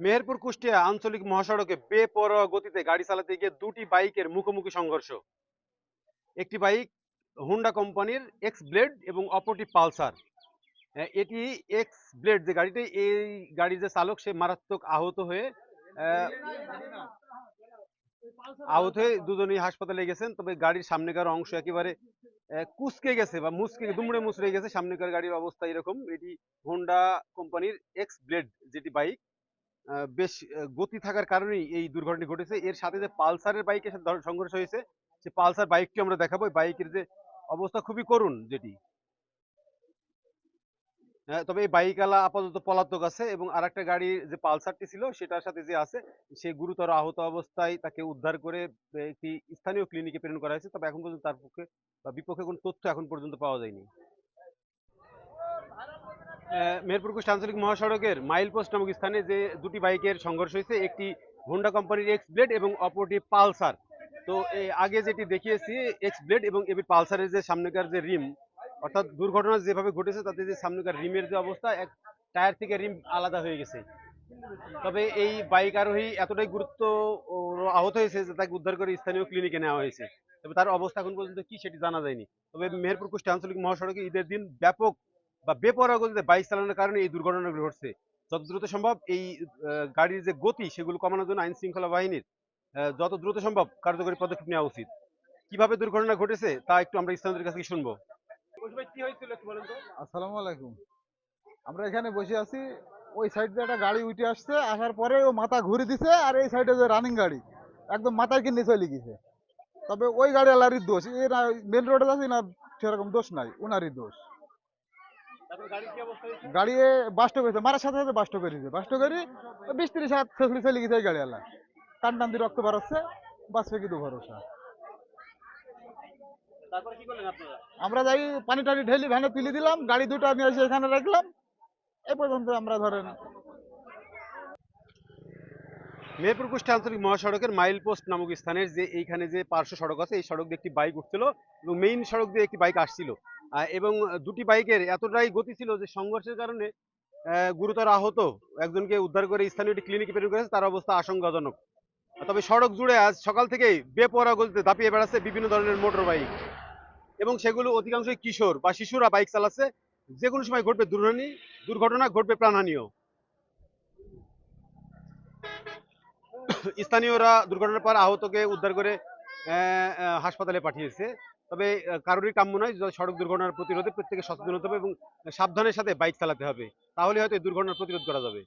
মেহেরপুর কুষ্টিয়া আঞ্চলিক মহাসড়কে বেপরোয়া গতিতে গাড়ি চালাতে গিয়ে দুটি বাইকের মুখোমুখি সংঘর্ষ। একটি বাইক হোন্ডা কোম্পানির এক্স ব্লেড এবং অপরটি পালসার। এটি এক্স ব্লেড যে গাড়িটি, এই গাড়ির যে চালক, সে মারাত্মক আহত হয়ে আহত হয়ে দুজনেই হাসপাতালে গেছেন। তবে গাড়ির সামনেকার অংশ একেবারে কুঁচকে গেছে বা মুচকে, দুমড়ে মুচড়ে গেছে। সামনেকার গাড়ির অবস্থা এরকম। এটি হোন্ডা কোম্পানির এক্স ব্লেড যেটি বাইক বেশ গতি থাকার কারণেই এই দুর্ঘটনাটি ঘটেছে। এর সাথে যে পালসারের বাইকের সাথে সংঘর্ষ হয়েছে, সে পালসার বাইকটি আমরা দেখাবো। বাইকের যে অবস্থা খুবই করুণ যেটি। তবে এই বাইকওয়ালা আপাতত পলাতক আছে এবং আর একটা গাড়ি যে পালসারটি ছিল, সেটার সাথে যে আছে, সে গুরুতর আহত অবস্থায় তাকে উদ্ধার করে একটি স্থানীয় ক্লিনিকে প্রেরণ করা হয়েছে। তবে এখন পর্যন্ত তার পক্ষে বা বিপক্ষে কোনো তথ্য এখন পর্যন্ত পাওয়া যায়নি। মেহেরপুর কুষ্টিয়া আঞ্চলিক মহাসড়কের মাইল পোস্ট নামক স্থানে যে দুটি বাইকের সংঘর্ষ হয়েছে, একটি হোন্ডা কোম্পানির এক্স ব্লেড এবং অপরটি পালসার তো এই আগে যেটি দেখিয়েছি এক্স ব্লেড এবং এবার পালসারের যে সামনেকার যে রিম, অর্থাৎ দুর্ঘটনা যেভাবে ঘটেছে, তাতে যে সামনেকার রিমের যে অবস্থা, এক টায়ার থেকে রিম আলাদা হয়ে গেছে। তবে এই বাইক আরোহী এতটাই গুরুত্ব আহত হয়েছে যে তাকে উদ্ধার করে স্থানীয় ক্লিনিকে নেওয়া হয়েছে। তবে তার অবস্থা এখন পর্যন্ত কি সেটি জানা যায়নি। তবে মেহেরপুর কুষ্টিয়া আঞ্চলিক মহাসড়কে ঈদের দিন ব্যাপক বা বেপরোয়া গতিতে বাইক চালানোর কারণে এই দুর্ঘটনাগুলো ঘটছে। যত দ্রুত সম্ভব এই গাড়ির যে গতি সেগুলো কমানোর জন্য আইন শৃঙ্খলা বাহিনীর যত দ্রুত সম্ভব কার্যকরী পদক্ষেপ নেওয়া উচিত। কীভাবে দুর্ঘটনা ঘটেছে তা একটু আমরা স্থানীয়দের কাছ শুনব। কি হয়েছিল একটু বলেন তো। আসসালামু আলাইকুম। আমরা এখানে বসে আছি ওই সাইড দিয়ে একটা গাড়ি উঠে আসছে আসার পরে ও মাথা ঘুরে দিছে আর এই সাইডে যে রানিং গাড়ি একদম মাথায় কিনে চলে গেছে। তবে ওই গাড়ি আলারির দোষ এ না মেন রোডে যাচ্ছে না সেরকম দোষ নাই ওনারই দোষ তারপর গাড়ির কি অবস্থা হয়েছে গাড়ি বাস্ট করেছে মারার সাথে সাথে বাস্ট করেছে বাস্ট করি বিশ ত্রিশ হাত চলে গেছে গাড়ি আলা টান টান দিয়ে রক্ত বাড়াচ্ছে বাঁচবে কিন্তু ভরসা তারপরে কি করলেন আপনারা? আমরা যাই পানি টানি ঢেলি ভ্যানে তুলে দিলাম গাড়ি দুটো নিয়ে এসে এখানে রাখলাম। এই পর্যন্ত আমরা ধরেন মেহেরপুর কুষ্টিয়া আঞ্চলিক মহাসড়কের মাইল পোস্ট নামক স্থানের যে এইখানে যে পার্শ্ব সড়ক আছে এই সড়ক দিয়ে একটি বাইক উঠছিল এবং মেইন সড়ক দিয়ে একটি বাইক আসছিল। এবং দুটি বাইকের এতটাই গতি ছিল যে সংঘর্ষের কারণে গুরুতর আহত একজনকে উদ্ধার করে স্থানীয় একটি ক্লিনিকে প্রেরণ করেছে। তার অবস্থা আশঙ্কাজনক। তবে সড়ক জুড়ে আজ সকাল থেকেই বেপরোয়া গতিতে দাপিয়ে বেড়াচ্ছে বিভিন্ন ধরনের মোটর বাইক এবং সেগুলো অধিকাংশই কিশোর বা শিশুরা বাইক চালাচ্ছে। যে কোনো সময় ঘটবে দুর্ঘটনা দুর্ঘটনা, ঘটবে প্রাণহানিও। স্থানীয়রা দুর্ঘটনার পর আহতকে উদ্ধার করে হাসপাতালে পাঠিয়েছে। তবে কারোরই কাম্য নয় সড়ক দুর্ঘটনার প্রতিরোধে প্রত্যেকে সচেতন হতে হবে এবং সাবধানের সাথে বাইক চালাতে হবে। তাহলে হয়তো এই দুর্ঘটনার প্রতিরোধ করা যাবে।